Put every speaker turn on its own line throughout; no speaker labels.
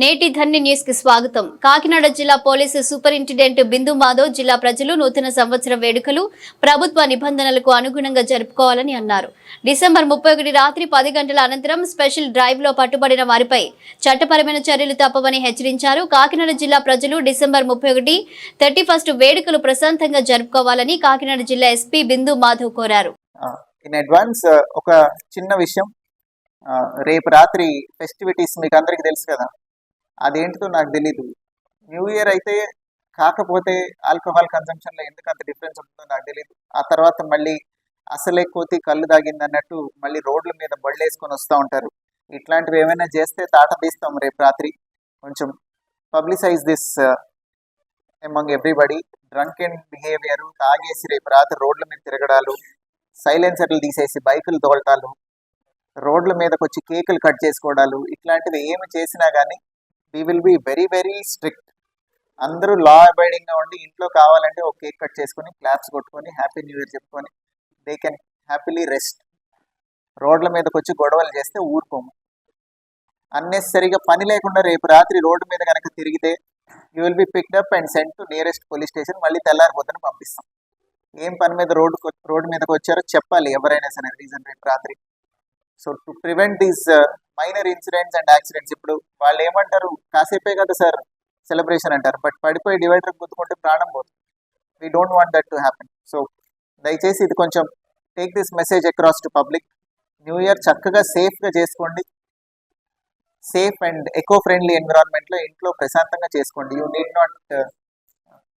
నేటి ధన్య న్యూస్కి స్వాగతం. కాకినాడ జిల్లా పోలీసు సూపరింటెండెంట్ బిందు మాధవ్ జిల్లా ప్రజలు నూతన సంవత్సర వేడుకలు ప్రభుత్వ నిబంధనలకు అనుగుణంగా జరుపుకోవాలని అన్నారు. డిసెంబర్ ముప్పై ఒకటి రాత్రి పది గంటల అనంతరం స్పెషల్ డ్రైవ్లో పట్టుబడిన వారిపై చట్టపరమైన చర్యలు తప్పవని హెచ్చరించారు. కాకినాడ జిల్లా ప్రజలు డిసెంబర్ ముప్పై ఒకటి థర్టీ ఫస్ట్ వేడుకలు ప్రశాంతంగా జరుపుకోవాలని కాకినాడ జిల్లా ఎస్పీ బిందు మాధవ్ కోరారు.
ఇన్ అడ్వాన్స్ ఒక చిన్న విషయం. రేపు రాత్రి ఫెస్టివిటీస్ మీకు అందరికి తెలుసు కదా. అదేంటిదో నాకు తెలీదు. న్యూ ఇయర్ అయితే కాకపోతే ఆల్కహాల్ కన్సంప్షన్లో ఎందుకు అంత డిఫరెన్స్ ఉంటుందో నాకు తెలియదు ఆ తర్వాత మళ్ళీ అసలే కోతి కళ్ళు దాగింది అన్నట్టు మళ్ళీ రోడ్ల మీద బళ్ళు వేసుకొని వస్తూ ఉంటారు. ఇట్లాంటివి ఏమైనా చేస్తే తాట తీస్తాం రేపు రాత్రి. కొంచెం publicize this among everybody drunk and behaviour తాగేసి రేపు రాత్రి రోడ్ల మీద తిరగడాలు సైలెన్సర్లు తీసేసి బైకులు తోలటాలు రోడ్ల మీదకి వచ్చి కేకులు కట్ చేసుకోవడాలు ఇట్లాంటివి ఏమి చేసినా కానీ we will be very very strict అందరూ లా అబైడింగ్గా ఉండి ఇంట్లో కావాలంటే ఒక కేక్ కట్ చేసుకొని క్లాప్స్ కొట్టుకొని హ్యాపీ న్యూ ఇయర్ చెప్పుకొని దే కెన్ హ్యాపీలీ రెస్ట్ రోడ్ల మీదకి వచ్చి గొడవలు చేస్తే ఊరుకోము. అన్నెసరిగా పని లేకుండా రేపు రాత్రి రోడ్డు మీద కనుక తిరిగితే you will be picked up and send to nearest police station మళ్ళీ తెల్లారిపోద్దని పంపిస్తాం. ఏం పని మీద రోడ్డు రోడ్డు మీదకి వచ్చారో చెప్పాలి ఎవరైనా సరే రీజన్ రేపు రాత్రి. So to prevent these minor incidents and accidents. ఇప్పుడు వాళ్ళు ఏమంటారు? కాసేపే కదా సార్ సెలబ్రేషన్ అంటారు. బట్ పడిపోయి డివైడర్ గుద్దుకుంటే ప్రాణం పోతుంది we don't want that to happen so దయచేసి ఇది కొంచెం take this message across to public new year చక్కగా సేఫ్గా చేసుకోండి. సేఫ్ అండ్ ఎకో ఫ్రెండ్లీ ఎన్విరాన్మెంట్లో ఇంట్లో ప్రశాంతంగా చేసుకోండి. You need not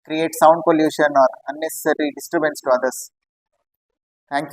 create sound pollution or unnecessary disturbance to others thank you